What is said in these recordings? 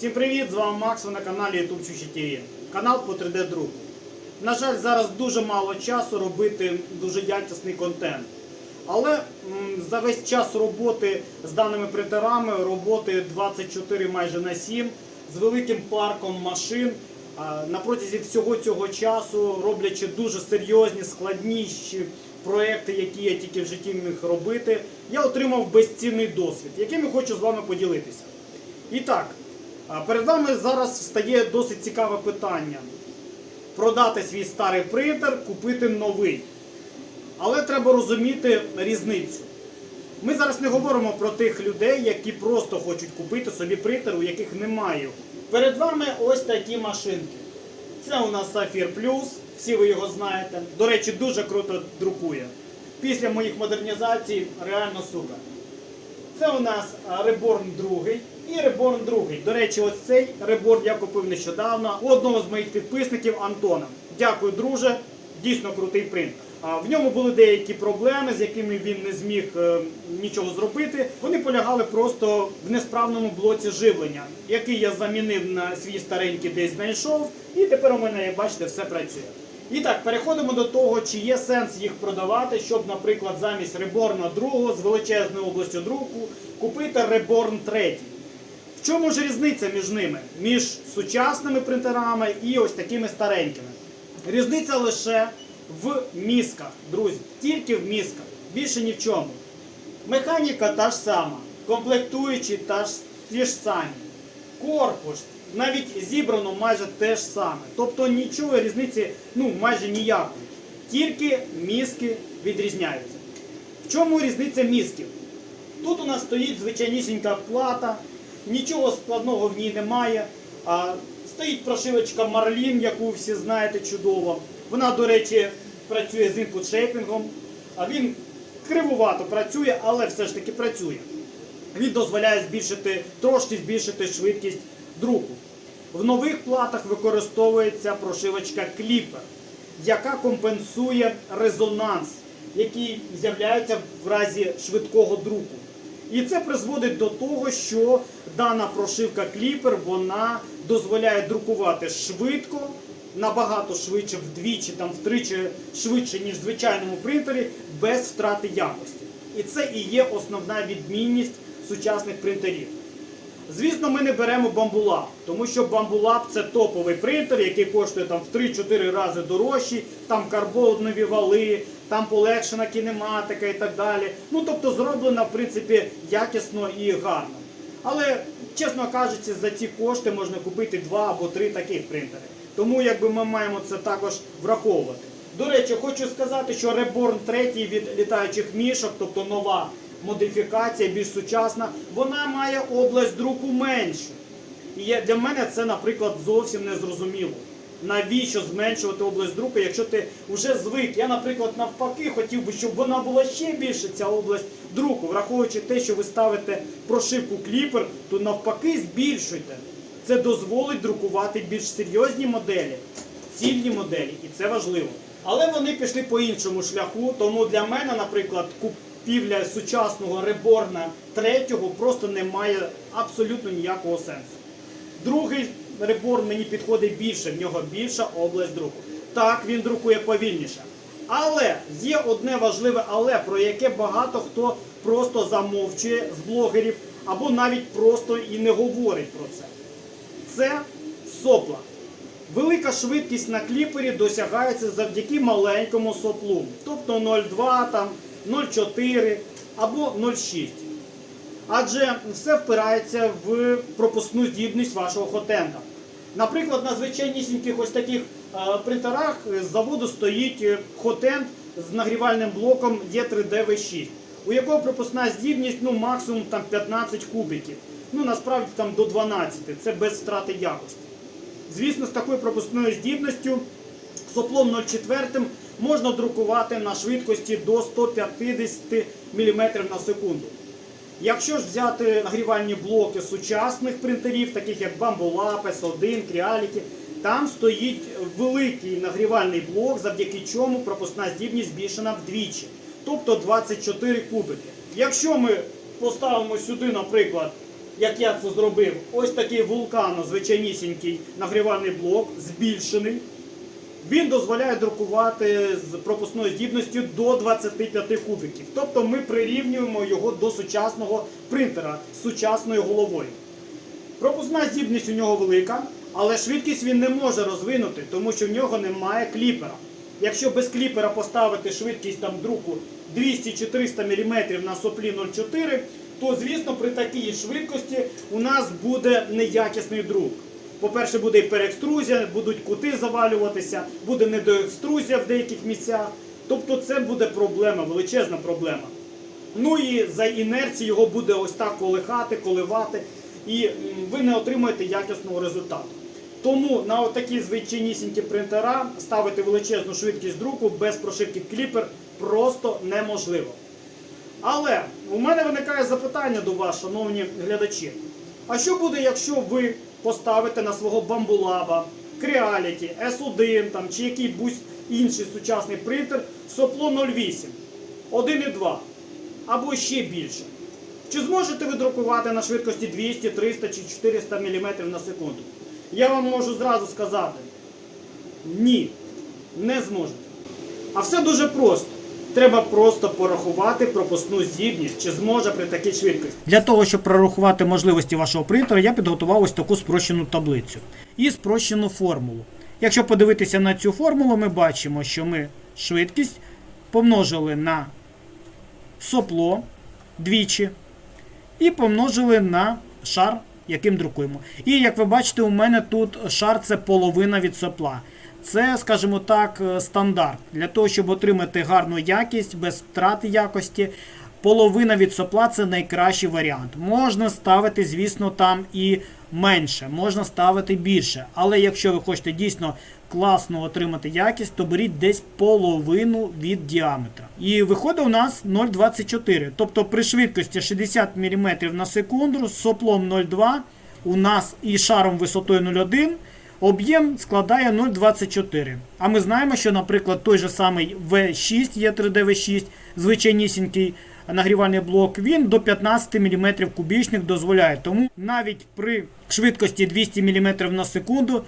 Всім привіт! З вами Макс, ви на каналі YouTube Чучі ТВ. Канал по 3D друку. На жаль, зараз дуже мало часу робити дуже якісний контент. Але за весь час роботи з даними принтерами, роботи 24 майже на 7, з великим парком машин, на протязі всього цього часу, роблячи дуже серйозні, складніші проекти, які я тільки в житті міг робити, я отримав безцінний досвід, яким я хочу з вами поділитися. І так, перед вами зараз встає досить цікаве питання: продати свій старий принтер, купити новий. Але треба розуміти різницю. Ми зараз не говоримо про тих людей, які просто хочуть купити собі принтер, у яких немає. Перед вами ось такі машинки. Це у нас Safir Plus, всі ви його знаєте. До речі, дуже круто друкує. Після моїх модернізацій реально супер. Це у нас Reborn 2 і Reborn 2. До речі, ось цей Reborn я купив нещодавно у одного з моїх підписників Антона. Дякую, друже. Дійсно крутий принтер. А, В ньому були деякі проблеми, з якими він не зміг е, нічого зробити. Вони полягали просто в несправному блоці живлення, який я замінив на свій старенький десь знайшов. І тепер у мене, як бачите, все працює. І так, переходимо до того, чи є сенс їх продавати, щоб, наприклад, замість Reborn 2 з величезною областю друку купити Reborn 3. В чому ж різниця між ними? Між сучасними принтерами і ось такими старенькими. Різниця лише в мізках, друзі. Тільки в мізках. Більше ні в чому. Механіка та ж сама, комплектуючі та ж, ті ж самі. Корпус навіть зібрано майже те ж саме. Тобто нічого різниці ну, майже ніякої. Тільки мізки відрізняються. В чому різниця мізків? Тут у нас стоїть звичайнісінька плата, нічого складного в ній немає. А, стоїть прошивочка Marlin, яку всі знаєте чудово. Вона, до речі, працює з input шейпінгом. А він кривувато працює, але все ж таки працює. Він дозволяє збільшити, трошки збільшити швидкість друку. В нових платах використовується прошивочка Clipper, яка компенсує резонанс, який з'являється в разі швидкого друку. І це призводить до того, що дана прошивка Clipper вона дозволяє друкувати швидко, набагато швидше, вдвічі, там втричі швидше, ніж в звичайному принтері, без втрати якості. І це і є основна відмінність сучасних принтерів. Звісно, ми не беремо бамбулап, тому що бамбулап це топовий принтер, який коштує там в 3-4 рази дорожчий, там карбонові вали, там полегшена кінематика і так далі. Ну тобто зроблено в принципі якісно і гарно. Але, чесно кажучи, за ці кошти можна купити два або три таких принтери. Тому якби ми маємо це також враховувати. До речі, хочу сказати, що Reborn 3 від літаючих мішок, тобто нова модифікація, більш сучасна, вона має область друку меншу. І для мене це, наприклад, зовсім не зрозуміло. Навіщо зменшувати область друку, якщо ти вже звик? Я, наприклад, навпаки, хотів би, щоб вона була ще більше, ця область друку, враховуючи те, що ви ставите прошивку кліпер, то навпаки збільшуйте. Це дозволить друкувати більш серйозні моделі, цільні моделі, і це важливо. Але вони пішли по іншому шляху, тому для мене, наприклад, купівля сучасного реборна третього просто не має абсолютно ніякого сенсу. Другий реборн мені підходить більше, в нього більша область друку. Так, він друкує повільніше. Але є одне важливе але, про яке багато хто просто замовчує з блогерів, або навіть просто і не говорить про це. Це сопла. Велика швидкість на кліпері досягається завдяки маленькому соплу, тобто 0,2, там, 0,4 або 0,6. Адже все впирається в пропускну здібність вашого хотенда. Наприклад, на звичайнісіньких ось таких е, принтерах з заводу стоїть е, хотенд з нагрівальним блоком Е3D-V6, у якого пропускна здібність ну, максимум там, 15 кубиків. Ну насправді там до 12, це без втрати якості. Звісно, з такою пропускною здібністю соплом 0,4 можна друкувати на швидкості до 150 мм на секунду. Якщо ж взяти нагрівальні блоки сучасних принтерів, таких як Bambolab, S1, Creality, там стоїть великий нагрівальний блок, завдяки чому пропускна здібність збільшена вдвічі, тобто 24 кубики. Якщо ми поставимо сюди, наприклад, як я це зробив, ось такий вулкано звичайнісінький нагрівальний блок, збільшений. Він дозволяє друкувати з пропускною здібністю до 25 кубиків. Тобто ми прирівнюємо його до сучасного принтера з сучасною головою. Пропускна здібність у нього велика, але швидкість він не може розвинути, тому що в нього немає кліпера. Якщо без кліпера поставити швидкість там друку 200 чи 300 мм на соплі 0,4, то звісно при такій швидкості у нас буде неякісний друк. По-перше, буде і переекструзія, будуть кути завалюватися, буде недоекструзія в деяких місцях. Тобто це буде проблема, величезна проблема. Ну і за інерції його буде ось так колихати, коливати, і ви не отримаєте якісного результату. Тому на такі звичайнісінькі принтера ставити величезну швидкість друку без прошивки кліпер просто неможливо. Але у мене виникає запитання до вас, шановні глядачі. А що буде, якщо ви поставите на свого бамбулаба, Creality, S1 там, чи якийсь інший сучасний принтер сопло 08, 1,2 або ще більше? Чи зможете ви друкувати на швидкості 200, 300 чи 400 мм на секунду? Я вам можу зразу сказати: ні, не зможете. А все дуже просто. Треба просто порахувати пропускну здібність, чи зможе при такій швидкості. Для того, щоб прорахувати можливості вашого принтера, я підготував ось таку спрощену таблицю і спрощену формулу. Якщо подивитися на цю формулу, ми бачимо, що ми швидкість помножили на сопло двічі і помножили на шар, яким друкуємо. І як ви бачите, у мене тут шар це половина від сопла. Це, скажімо так, е, стандарт. Для того, щоб отримати гарну якість без втрати якості. Половина від сопла це найкращий варіант. Можна ставити, звісно, там і менше, можна ставити більше. Але якщо ви хочете дійсно класно отримати якість, то беріть десь половину від діаметра. І виходить у нас 0,24. Тобто при швидкості 60 мм на секунду з соплом 0,2 у нас і шаром висотою 0,1 об'єм складає 0,24. А ми знаємо, що, наприклад, той же самий V6 є 3D V6, звичайнісінький нагрівальний блок, він до 15 мм кубічних дозволяє. Тому навіть при швидкості 200 мм на секунду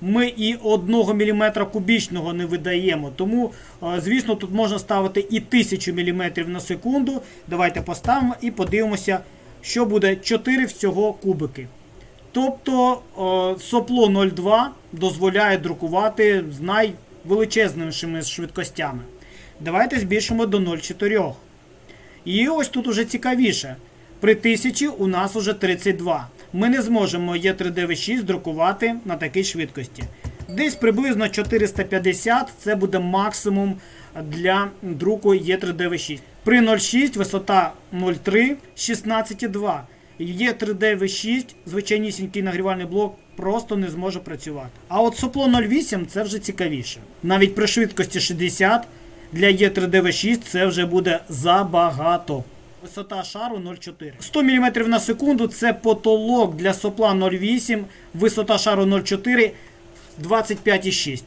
ми і 1 мм кубічного не видаємо. Тому, е, звісно, тут можна ставити і 1000 мм на секунду. Давайте поставимо і подивимося, що буде 4 всього кубики. Тобто е, сопло 0,2 дозволяє друкувати з найвеличезнішими швидкостями. Давайте збільшимо до 0,4. І ось тут уже цікавіше. При 1000 у нас уже 32. Ми не зможемо Е396 друкувати на такій швидкості. Десь приблизно 450 це буде максимум для друку Е396. При 0,6 висота 0,3 16,2. Є3D-V6, звичайнісінький нагрівальний блок, просто не зможе працювати. А от сопло 08 це вже цікавіше. Навіть при швидкості 60 для Є3D-V6 це вже буде забагато. Висота шару 0,4. 100 мм на секунду це потолок для сопла 0,8, висота шару 0,4, 25,6.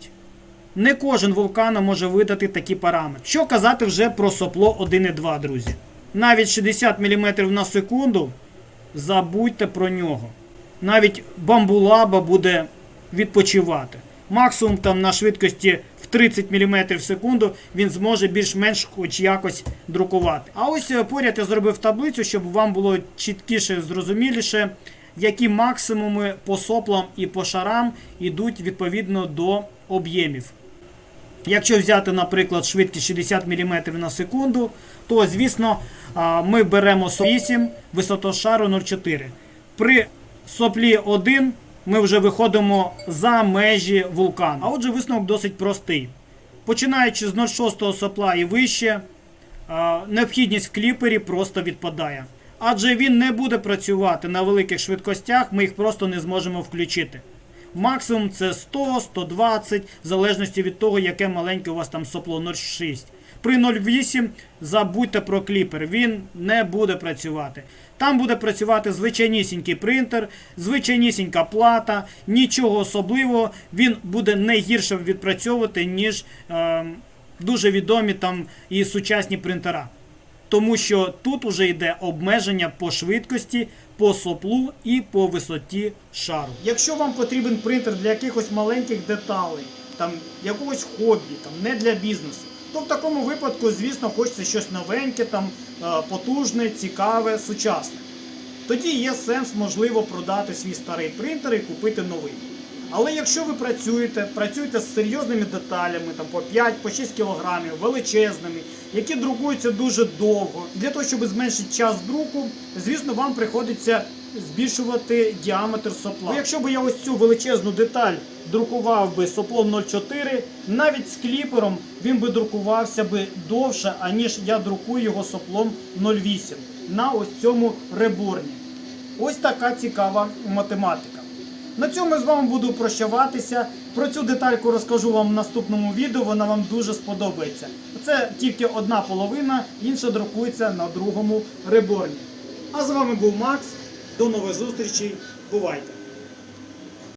Не кожен вулкан може видати такі параметри. Що казати вже про сопло 1,2, друзі. Навіть 60 мм на секунду забудьте про нього. Навіть бамбулаба буде відпочивати. Максимум там на швидкості в 30 мм в секунду він зможе більш-менш хоч якось друкувати. А ось е, поряд я зробив таблицю, щоб вам було чіткіше, зрозуміліше, які максимуми по соплам і по шарам йдуть відповідно до об'ємів. Якщо взяти, наприклад, швидкість 60 мм на секунду, то, звісно, ми беремо 8, висоту шару 0,4. При соплі 1 ми вже виходимо за межі вулкану. А отже, висновок досить простий. Починаючи з 0,6 сопла і вище, необхідність в кліпері просто відпадає. Адже він не буде працювати на великих швидкостях, ми їх просто не зможемо включити. Максимум це 100, 120, в залежності від того, яке маленьке у вас там сопло 0,6. При 0,8 забудьте про кліпер, він не буде працювати. Там буде працювати звичайнісінький принтер, звичайнісінька плата, нічого особливого, він буде не гірше відпрацьовувати, ніж е, дуже відомі там і сучасні принтера. Тому що тут уже йде обмеження по швидкості, по соплу і по висоті шару. Якщо вам потрібен принтер для якихось маленьких деталей, там якогось хобі, там не для бізнесу, то в такому випадку, звісно, хочеться щось новеньке, там е, потужне, цікаве, сучасне. Тоді є сенс, можливо, продати свій старий принтер і купити новий. Але якщо ви працюєте, працюєте з серйозними деталями, там по 5, по 6 кілограмів, величезними, які друкуються дуже довго, для того, щоб зменшити час друку, звісно, вам приходиться збільшувати діаметр сопла. Якщо б я ось цю величезну деталь друкував би соплом 0,4, навіть з кліпером він би друкувався би довше, аніж я друкую його соплом 0,8 на ось цьому реборні. Ось така цікава математика. На цьому я з вами буду прощаватися. Про цю детальку розкажу вам в наступному відео, вона вам дуже сподобається. Це тільки одна половина, інша друкується на другому реборні. А з вами був Макс. До нових зустрічей. Бувайте!